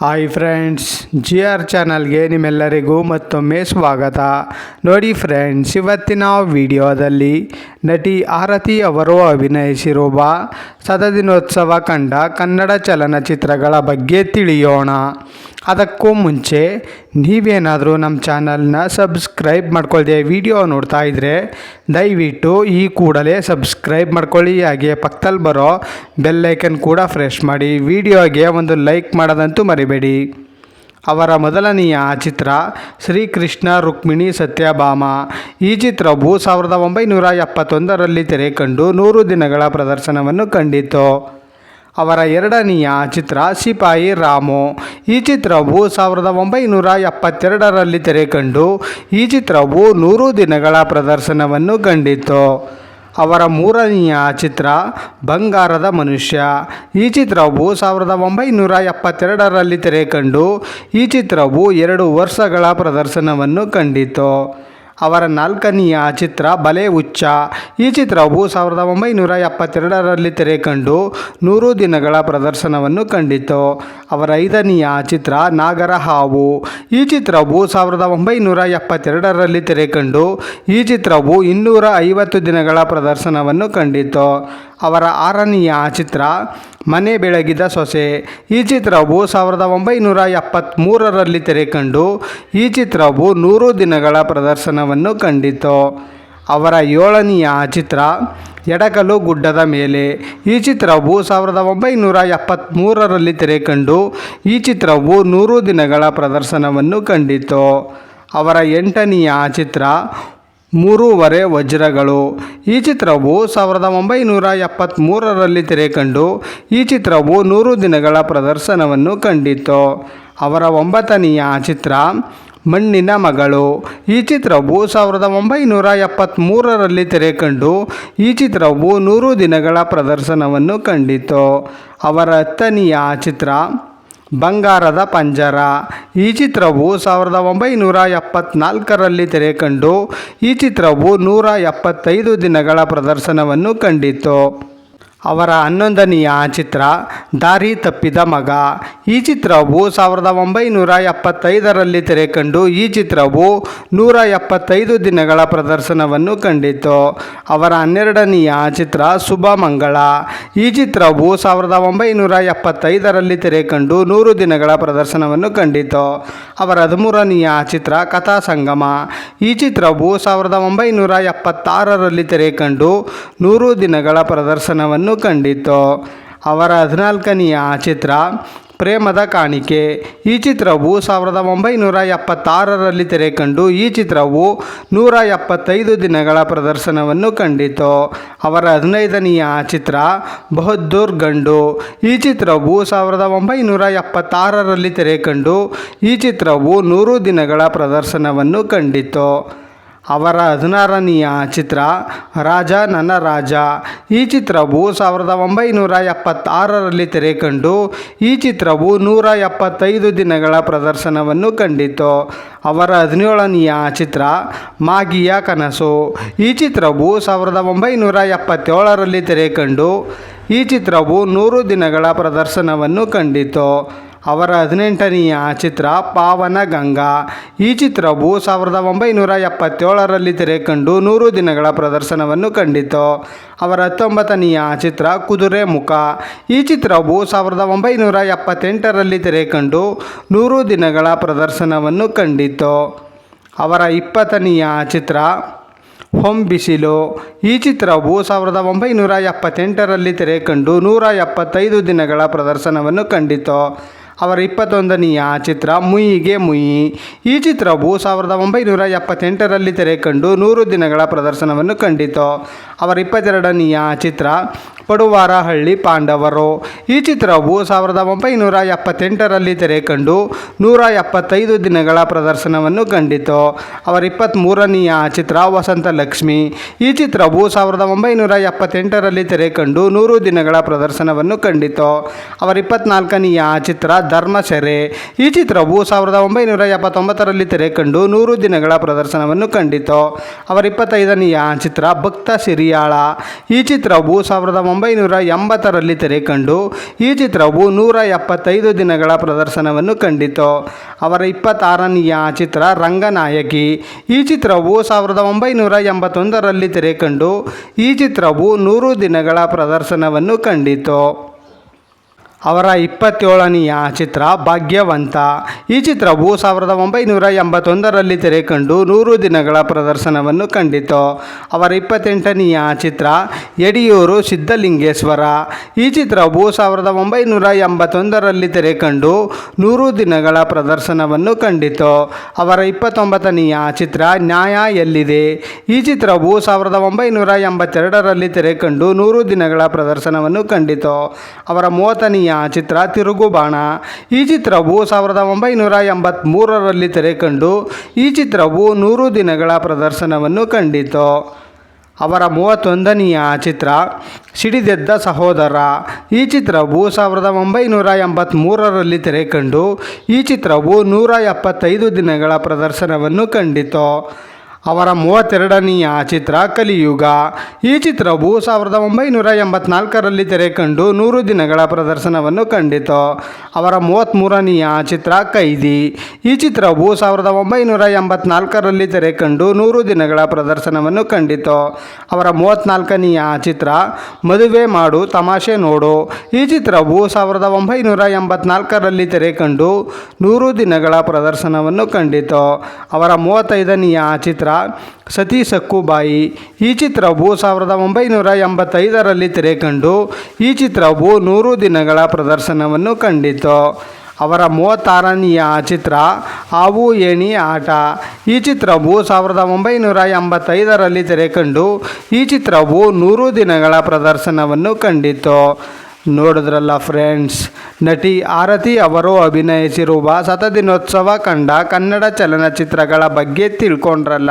Hi friends G R ಚಾನಲ್ಗೆ ನಿಮ್ಮೆಲ್ಲರಿಗೂ ಮತ್ತೊಮ್ಮೆ ಸ್ವಾಗತ. ನೋಡಿ ಫ್ರೆಂಡ್ಸ್, ಇವತ್ತಿನ ವಿಡಿಯೋದಲ್ಲಿ ನಟಿ ಆರತಿ ಅವರು ಅಭಿನಯಿಸಿರುವ ಸತದಿನೋತ್ಸವ ಕಂಡ ಕನ್ನಡ ಚಲನಚಿತ್ರಗಳ ಬಗ್ಗೆ ತಿಳಿಯೋಣ. ಅದಕ್ಕೂ ಮುಂಚೆ ನೀವೇನಾದರೂ ನಮ್ಮ ಚಾನಲ್ನ ಸಬ್ಸ್ಕ್ರೈಬ್ ಮಾಡ್ಕೊಳ್ದೆ ವಿಡಿಯೋ ನೋಡ್ತಾ ಇದ್ದರೆ ದಯವಿಟ್ಟು ಈ ಕೂಡಲೇ ಸಬ್ಸ್ಕ್ರೈಬ್ ಮಾಡ್ಕೊಳ್ಳಿ. ಹಾಗೆ ಪಕ್ಕದಲ್ಲಿ ಬರೋ ಬೆಲ್ಲೈಕನ್ ಕೂಡ ಫ್ರೆಶ್ ಮಾಡಿ. ವಿಡಿಯೋಗೆ ಒಂದು ಲೈಕ್ ಮಾಡೋದಂತೂ ಮರಿಬೇಡಿ. ಅವರ ಮೊದಲನೆಯ ಚಿತ್ರ ಶ್ರೀಕೃಷ್ಣ ರುಕ್ಮಿಣಿ ಸತ್ಯಭಾಮ. ಈ ಚಿತ್ರವು ಸಾವಿರದ ಒಂಬೈನೂರ ಎಪ್ಪತ್ತೊಂದರಲ್ಲಿ ತೆರೆ ಕಂಡು ನೂರು ದಿನಗಳ ಪ್ರದರ್ಶನವನ್ನು ಕಂಡಿತು. ಅವರ ಎರಡನೆಯ ಚಿತ್ರ ಸಿಪಾಯಿ ರಾಮು. ಈ ಚಿತ್ರವು ಸಾವಿರದ ಒಂಬೈನೂರ ಎಪ್ಪತ್ತೆರಡರಲ್ಲಿ ತೆರೆ ಕಂಡು ಈ ಚಿತ್ರವು ನೂರು ದಿನಗಳ ಪ್ರದರ್ಶನವನ್ನು ಕಂಡಿತು. ಅವರ ಮೂರನೆಯ ಚಿತ್ರ ಬಂಗಾರದ ಮನುಷ್ಯ. ಈ ಚಿತ್ರವು ಸಾವಿರದ ಒಂಬೈನೂರ ಎಪ್ಪತ್ತೆರಡರಲ್ಲಿ ತೆರೆ ಕಂಡು ಈ ಚಿತ್ರವು ಎರಡು ವರ್ಷಗಳ ಪ್ರದರ್ಶನವನ್ನು ಕಂಡಿತು. ಅವರ ನಾಲ್ಕನೆಯ ಚಿತ್ರ ಬಲೆ ಉಚ್ಚ ಈ ಚಿತ್ರವು ಸಾವಿರದ ಒಂಬೈನೂರ ಎಪ್ಪತ್ತೆರಡರಲ್ಲಿ ತೆರೆ ಕಂಡು ನೂರು ದಿನಗಳ ಪ್ರದರ್ಶನವನ್ನು ಕಂಡಿತು. ಅವರ ಐದನೆಯ ಚಿತ್ರ ನಾಗರ ಹಾವು. ಈ ಚಿತ್ರವು ಸಾವಿರದ ಒಂಬೈನೂರ ಎಪ್ಪತ್ತೆರಡರಲ್ಲಿ ತೆರೆ ಕಂಡು ಈ ಚಿತ್ರವು ಇನ್ನೂರ ಐವತ್ತು ದಿನಗಳ ಪ್ರದರ್ಶನವನ್ನು ಕಂಡಿತು. ಅವರ ಆರನೆಯ ಚಿತ್ರ ಮನೆ ಬೆಳಗಿದ ಸೊಸೆ. ಈ ಚಿತ್ರವು ಸಾವಿರದ ಒಂಬೈನೂರ ಎಪ್ಪತ್ತ್ಮೂರರಲ್ಲಿ ತೆರೆಕಂಡು ಈ ಚಿತ್ರವು ನೂರು ದಿನಗಳ ಪ್ರದರ್ಶನವನ್ನು ಕಂಡಿತು. ಅವರ ಏಳನೆಯ ಚಿತ್ರ ಎಡಕಲು ಗುಡ್ಡದ ಮೇಲೆ. ಈ ಚಿತ್ರವು ಸಾವಿರದ ಒಂಬೈನೂರ ಎಪ್ಪತ್ತ್ಮೂರರಲ್ಲಿ ತೆರೆ ಕಂಡು ಈ ಚಿತ್ರವು ನೂರು ದಿನಗಳ ಪ್ರದರ್ಶನವನ್ನು ಕಂಡಿತು. ಅವರ ಎಂಟನೆಯ ಚಿತ್ರ ಮೂರೂವರೆ ವಜ್ರಗಳು. ಈ ಚಿತ್ರವು ಸಾವಿರದ ಒಂಬೈನೂರ ಎಪ್ಪತ್ತ್ಮೂರರಲ್ಲಿ ತೆರೆ ಕಂಡು ಈ ಚಿತ್ರವು ನೂರು ದಿನಗಳ ಪ್ರದರ್ಶನವನ್ನು ಕಂಡಿತು ಅವರ ಒಂಬತ್ತನೆಯ ಚಿತ್ರ, ಮಣ್ಣಿನ ಮಗಳು. ಈ ಚಿತ್ರವು ಸಾವಿರದ ಒಂಬೈನೂರ ಎಪ್ಪತ್ತ್ಮೂರರಲ್ಲಿ ತೆರೆ ಕಂಡು ಈ ಚಿತ್ರವು ನೂರು ದಿನಗಳ ಪ್ರದರ್ಶನವನ್ನು ಕಂಡಿತು ಅವರ ಹತ್ತನೆಯ ಚಿತ್ರ ಬಂಗಾರದ ಪಂಜರ. ಈ ಚಿತ್ರವು ಸಾವಿರದ ಒಂಬೈನೂರ ಎಪ್ಪತ್ನಾಲ್ಕರಲ್ಲಿ ತೆರೆ ಕಂಡು ಈ ಚಿತ್ರವು ನೂರ ಎಪ್ಪತ್ತೈದು ದಿನಗಳ ಪ್ರದರ್ಶನವನ್ನು ಕಂಡಿತು. ಅವರ ಹನ್ನೊಂದನೆಯ ಚಿತ್ರ ದಾರಿ ತಪ್ಪಿದ ಮಗ. ಈ ಚಿತ್ರವು ಸಾವಿರದ ಒಂಬೈನೂರ ಎಪ್ಪತ್ತೈದರಲ್ಲಿ ತೆರೆ ಕಂಡು ಈ ಚಿತ್ರವು ನೂರ ಎಪ್ಪತ್ತೈದು ದಿನಗಳ ಪ್ರದರ್ಶನವನ್ನು ಕಂಡಿತು ಅವರ ಹನ್ನೆರಡನೆಯ ಚಿತ್ರ ಶುಭ ಮಂಗಳ ಈ ಚಿತ್ರವು ಸಾವಿರದ ಒಂಬೈನೂರ ಎಪ್ಪತ್ತೈದರಲ್ಲಿ ತೆರೆ ಕಂಡು ನೂರು ದಿನಗಳ ಪ್ರದರ್ಶನವನ್ನು ಕಂಡಿತು ಅವರ ಹದಿಮೂರನೆಯ ಚಿತ್ರ ಕಥಾ ಸಂಗಮ. ಈ ಚಿತ್ರವು ಸಾವಿರದ ಒಂಬೈನೂರ ಎಪ್ಪತ್ತಾರರಲ್ಲಿ ತೆರೆ ಕಂಡು ನೂರು ದಿನಗಳ ಪ್ರದರ್ಶನವನ್ನು ಕಂಡಿತು. ಅವರ ಹದಿನಾಲ್ಕನೆಯ ಚಿತ್ರ, ಪ್ರೇಮದ ಕಾಣಿಕೆ. ಈ ಚಿತ್ರವು ಸಾವಿರದ ಒಂಬೈನೂರ ಎಪ್ಪತ್ತಾರರಲ್ಲಿ ತೆರೆ ಕಂಡು ಈ ಚಿತ್ರವು ನೂರ ಎಪ್ಪತ್ತೈದು ದಿನಗಳ ಪ್ರದರ್ಶನವನ್ನು ಕಂಡಿತು. ಅವರ ಹದಿನೈದನೆಯ ಚಿತ್ರ, ಬಹದ್ದೂರ್ ಗಂಡು. ಈ ಚಿತ್ರವು ಸಾವಿರದ ಒಂಬೈನೂರ ಎಪ್ಪತ್ತಾರರಲ್ಲಿ ತೆರೆ ಕಂಡು ಈ ಚಿತ್ರವು ನೂರು ದಿನಗಳ ಪ್ರದರ್ಶನವನ್ನು ಕಂಡಿತು. ಅವರ ಹದಿನಾರನೆಯ ಚಿತ್ರ, ರಾಜ ನನ್ನ ರಾಜ ಈ ಚಿತ್ರವು ಸಾವಿರದ ಒಂಬೈನೂರ ಎಪ್ಪತ್ತಾರರಲ್ಲಿ ತೆರೆ ಕಂಡು ಈ ಚಿತ್ರವು ನೂರ ಎಪ್ಪತ್ತೈದು ದಿನಗಳ ಪ್ರದರ್ಶನವನ್ನು ಕಂಡಿತು ಅವರ ಹದಿನೇಳನೆಯ ಚಿತ್ರ, ಮಾಗಿಯ ಕನಸು ಈ ಚಿತ್ರವು ಸಾವಿರದ ಒಂಬೈನೂರ ಎಪ್ಪತ್ತೇಳರಲ್ಲಿ ತೆರೆ ಕಂಡು ಈ ಚಿತ್ರವು ನೂರು ದಿನಗಳ ಪ್ರದರ್ಶನವನ್ನು ಕಂಡಿತು ಅವರ ಹದಿನೆಂಟನೆಯ ಚಿತ್ರ ಪಾವನ ಗಂಗಾ ಈ ಚಿತ್ರವು ಸಾವಿರದ ಒಂಬೈನೂರ ಎಪ್ಪತ್ತೇಳರಲ್ಲಿ ತೆರೆ ಕಂಡು ನೂರು ದಿನಗಳ ಪ್ರದರ್ಶನವನ್ನು ಕಂಡಿತು. ಅವರ ಹತ್ತೊಂಬತ್ತನೆಯ ಚಿತ್ರ ಕುದುರೆ ಮುಖ. ಈ ಚಿತ್ರವು ಸಾವಿರದ ಒಂಬೈನೂರ ಎಪ್ಪತ್ತೆಂಟರಲ್ಲಿ ತೆರೆ ಕಂಡು ನೂರು ದಿನಗಳ ಪ್ರದರ್ಶನವನ್ನು ಕಂಡಿತು. ಅವರ ಇಪ್ಪತ್ತನೆಯ ಚಿತ್ರ ಹೊಂ ಬಿಸಿಲು ಈ ಚಿತ್ರವು ಸಾವಿರದ ಒಂಬೈನೂರ ಎಪ್ಪತ್ತೆಂಟರಲ್ಲಿ ತೆರೆ ಕಂಡು ನೂರ ಎಪ್ಪತ್ತೈದು ದಿನಗಳ ಪ್ರದರ್ಶನವನ್ನು ಕಂಡಿತು. ಅವರ ಇಪ್ಪತ್ತೊಂದನೆಯ ಚಿತ್ರ ಮುಯಿಗೆ ಮುಯಿ. ಈ ಚಿತ್ರವು ಸಾವಿರದ ಒಂಬೈನೂರ ಎಪ್ಪತ್ತೆಂಟರಲ್ಲಿ ತೆರೆ ಕಂಡು ನೂರು ದಿನಗಳ ಪ್ರದರ್ಶನವನ್ನು ಕಂಡಿತು. ಅವರ ಇಪ್ಪತ್ತೆರಡನೆಯ ಚಿತ್ರ ಪಡುವಾರಹಳ್ಳಿ ಪಾಂಡವರು. ಈ ಚಿತ್ರವು ಸಾವಿರದ ಒಂಬೈನೂರ ಎಪ್ಪತ್ತೆಂಟರಲ್ಲಿ ತೆರೆ ಕಂಡು ನೂರ ಎಪ್ಪತ್ತೈದು ದಿನಗಳ ಪ್ರದರ್ಶನವನ್ನು ಕಂಡಿತು. ಅವರ ಇಪ್ಪತ್ತ್ಮೂರನೆಯ ಚಿತ್ರ ವಸಂತ ಲಕ್ಷ್ಮಿ. ಈ ಚಿತ್ರವು ಸಾವಿರದ ಒಂಬೈನೂರ ಎಪ್ಪತ್ತೆಂಟರಲ್ಲಿ ತೆರೆ ಕಂಡು ನೂರು ದಿನಗಳ ಪ್ರದರ್ಶನವನ್ನು ಕಂಡಿತು. ಅವರ ಇಪ್ಪತ್ನಾಲ್ಕನೆಯ ಚಿತ್ರ ಧರ್ಮಸೆರೆ ಈ ಚಿತ್ರವು ಸಾವಿರದ ಒಂಬೈನೂರ ಎಪ್ಪತ್ತೊಂಬತ್ತರಲ್ಲಿ ತೆರೆ ಕಂಡು ನೂರು ದಿನಗಳ ಪ್ರದರ್ಶನವನ್ನು ಕಂಡಿತು. ಅವರ ಇಪ್ಪತ್ತೈದನೆಯ ಚಿತ್ರ ಭಕ್ತ ಸಿರಿಯಾಳ. ಈ ಚಿತ್ರವು ಸಾವಿರದ ಒಂಬೈನೂರ ಎಂಬತ್ತರಲ್ಲಿ ತೆರೆ ಕಂಡು ಈ ಚಿತ್ರವು ನೂರ ಎಪ್ಪತ್ತೈದು ದಿನಗಳ ಪ್ರದರ್ಶನವನ್ನು ಕಂಡಿತು. ಅವರ ಇಪ್ಪತ್ತಾರನೆಯ ಚಿತ್ರ ರಂಗನಾಯಕಿ. ಈ ಚಿತ್ರವು ಸಾವಿರದ ಒಂಬೈನೂರ ಎಂಬತ್ತೊಂದರಲ್ಲಿ ತೆರೆ ಕಂಡು ಈ ಚಿತ್ರವು ನೂರು ದಿನಗಳ ಪ್ರದರ್ಶನವನ್ನು ಕಂಡಿತು. ಅವರ ಇಪ್ಪತ್ತೇಳನೆಯ ಚಿತ್ರ ಭಾಗ್ಯವಂತ. ಈ ಚಿತ್ರವು ಸಾವಿರದ ಒಂಬೈನೂರ ಎಂಬತ್ತೊಂದರಲ್ಲಿ ತೆರೆ ಕಂಡು ನೂರು ದಿನಗಳ ಪ್ರದರ್ಶನವನ್ನು ಕಂಡಿತು. ಅವರ ಇಪ್ಪತ್ತೆಂಟನೆಯ ಚಿತ್ರ ಯಡಿಯೂರು ಸಿದ್ಧಲಿಂಗೇಶ್ವರ. ಈ ಚಿತ್ರವು ಸಾವಿರದ ಒಂಬೈನೂರ ಎಂಬತ್ತೊಂದರಲ್ಲಿ ತೆರೆ ಕಂಡು ನೂರು ದಿನಗಳ ಪ್ರದರ್ಶನವನ್ನು ಕಂಡಿತು. ಅವರ ಇಪ್ಪತ್ತೊಂಬತ್ತನೆಯ ಚಿತ್ರ ನ್ಯಾಯ ಎಲ್ಲಿದೆ? ಈ ಚಿತ್ರವು ಸಾವಿರದ ಒಂಬೈನೂರ ಎಂಬತ್ತೆರಡರಲ್ಲಿ ತೆರೆ ಕಂಡು ನೂರು ದಿನಗಳ ಪ್ರದರ್ಶನವನ್ನು ಕಂಡಿತು. ಅವರ ಮೂವತ್ತನೆಯ ಚಿತ್ರ ತಿರುಗುಬಾಣ. ಈ ಚಿತ್ರವು ಸಾವಿರದ ಒಂಬೈನೂರ ಎಂಬತ್ತ್ಮೂರರಲ್ಲಿ ತೆರೆ ಕಂಡು ಈ ಚಿತ್ರವು ನೂರು ದಿನಗಳ ಪ್ರದರ್ಶನವನ್ನು ಕಂಡಿತು. ಅವರ ಮೂವತ್ತೊಂದನೆಯ ಚಿತ್ರ, ಸಿಡಿದೆದ್ದ ಸಹೋದರ. ಈ ಚಿತ್ರವು ಸಾವಿರದ ಒಂಬೈನೂರ ಎಂಬತ್ತ್ಮೂರರಲ್ಲಿ ತೆರೆ ಕಂಡು ಈ ಚಿತ್ರವು ನೂರ ಎಪ್ಪತ್ತೈದು ದಿನಗಳ ಪ್ರದರ್ಶನವನ್ನು ಕಂಡಿತು. ಅವರ ಮೂವತ್ತೆರಡನೆಯ ಚಿತ್ರ ಕಲಿಯುಗ. ಈ ಚಿತ್ರವು ಸಾವಿರದ ಒಂಬೈನೂರ ಎಂಬತ್ನಾಲ್ಕರಲ್ಲಿ ತೆರೆ ಕಂಡು ನೂರು ದಿನಗಳ ಪ್ರದರ್ಶನವನ್ನು ಕಂಡಿತು. ಅವರ ಮೂವತ್ತ್ಮೂರನೆಯ ಚಿತ್ರ ಕೈದಿ. ಈ ಚಿತ್ರವು ಸಾವಿರದ ಒಂಬೈನೂರ ಎಂಬತ್ನಾಲ್ಕರಲ್ಲಿ ತೆರೆ ಕಂಡು ನೂರು ದಿನಗಳ ಪ್ರದರ್ಶನವನ್ನು ಕಂಡಿತು. ಅವರ ಮೂವತ್ತ್ನಾಲ್ಕನೆಯ ಚಿತ್ರ ಮದುವೆ ಮಾಡು ತಮಾಷೆ ನೋಡು. ಈ ಚಿತ್ರವು ಸಾವಿರದ ಒಂಬೈನೂರ ಎಂಬತ್ನಾಲ್ಕರಲ್ಲಿ ತೆರೆ ಕಂಡು ನೂರು ದಿನಗಳ ಪ್ರದರ್ಶನವನ್ನು ಕಂಡಿತು. ಅವರ ಮೂವತ್ತೈದನೆಯ ಚಿತ್ರ ಸತಿ ಸಕ್ಕುಬಾಯಿ ಈ ಚಿತ್ರವು ಸಾವಿರದ ಒಂಬೈನೂರ ಎಂಬತ್ತೈದರಲ್ಲಿ ತೆರೆ ಕಂಡು ಈ ಚಿತ್ರವು ನೂರು ದಿನಗಳ ಪ್ರದರ್ಶನವನ್ನು ಕಂಡಿತು. ಅವರ ಮೂವತ್ತಾರನೆಯ ಚಿತ್ರ, ಹಾವು ಏಣಿ ಆಟ ಈ ಚಿತ್ರವು ಸಾವಿರದ ಒಂಬೈನೂರ ಎಂಬತ್ತೈದರಲ್ಲಿ ತೆರೆ ಕಂಡು ಈ ಚಿತ್ರವು ನೂರು ದಿನಗಳ ಪ್ರದರ್ಶನವನ್ನು ಕಂಡಿತು. ನೋಡಿದ್ರಲ್ಲ ಫ್ರೆಂಡ್ಸ್ ನಟಿ ಆರತಿ ಅವರು ಅಭಿನಯಿಸಿರುವ ಸತದಿನೋತ್ಸವ ಕಂಡ ಕನ್ನಡ ಚಲನಚಿತ್ರಗಳ ಬಗ್ಗೆ ತಿಳ್ಕೊಂಡ್ರಲ್ಲ.